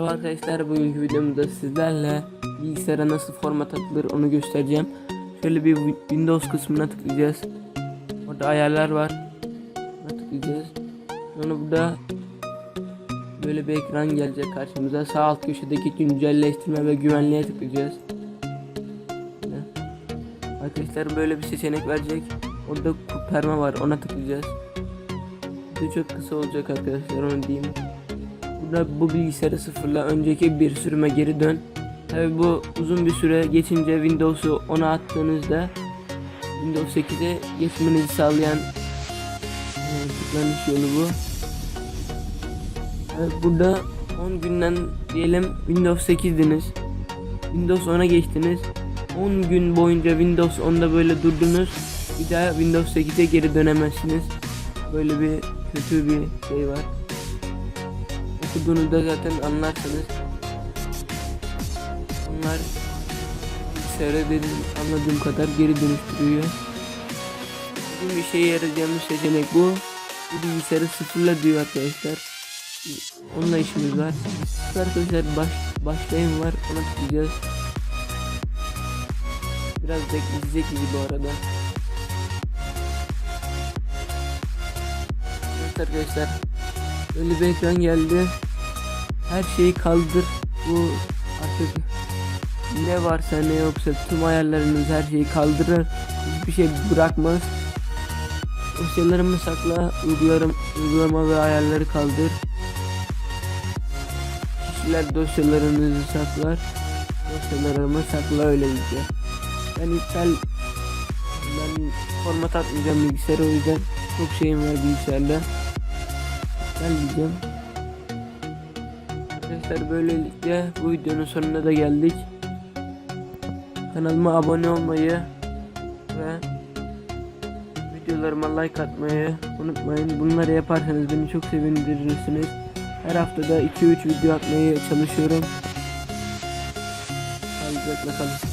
Arkadaşlar bugünkü videomda sizlerle bilgisayara nasıl format atılır onu göstereceğim. Şöyle bir Wi- Windows kısmına tıklayacağız. Orada ayarlar var. Buna tıklayacağız. Sonra burada böyle bir ekran gelecek karşımıza. Sağ alt köşedeki güncelleştirme ve güvenliğe tıklayacağız. Arkadaşlar böyle bir seçenek verecek. Orada kurtarma var ona tıklayacağız. Bu çok kısa olacak arkadaşlar onu diyeyim. Burada bu bilgisayarı sıfırla önceki bir sürüme geri dön. Tabi bu uzun bir süre geçince Windows'u 10'a attığınızda Windows 8'e geçmenizi sağlayan e, tıklanış yolu bu. Evet, burada 10 günden diyelim Windows 8'diniz. Windows 10'a geçtiniz. 10 gün boyunca Windows 10'da böyle durdunuz. Bir daha Windows 8'e geri dönemezsiniz. Böyle bir kötü bir şey var. Okuduğunuzda zaten anlarsınız. Onlar bilgisayara dedim anladığım kadar geri dönüştürüyor. Bir şeye yarayacağımız seçenek bu. Bu bilgisayarı sıfırla diyor arkadaşlar. Onunla işimiz var. Arkadaşlar baş, başlayın var ona tıklayacağız. Biraz bekleyecek bizi bu arada. Evet arkadaşlar. Böyle bir ekran geldi. Her şeyi kaldır. Bu artık ne varsa ne yoksa tüm ayarlarınız her şeyi kaldırır. Hiçbir şey bırakmaz. Dosyalarımı sakla, uygularım, uygulama ve ayarları kaldır. Kişiler dosyalarınızı saklar. Dosyalarımı sakla öyleyse. Ben iptal ben format atmayacağım bilgisayara o yüzden çok şeyim var bilgisayarda. İptal diyeceğim. Arkadaşlar böylelikle bu videonun sonuna da geldik. Kanalıma abone olmayı ve videolarıma like atmayı unutmayın. Bunları yaparsanız beni çok sevindirirsiniz. Her haftada 2-3 video atmaya çalışıyorum. Sağlıcakla kalın.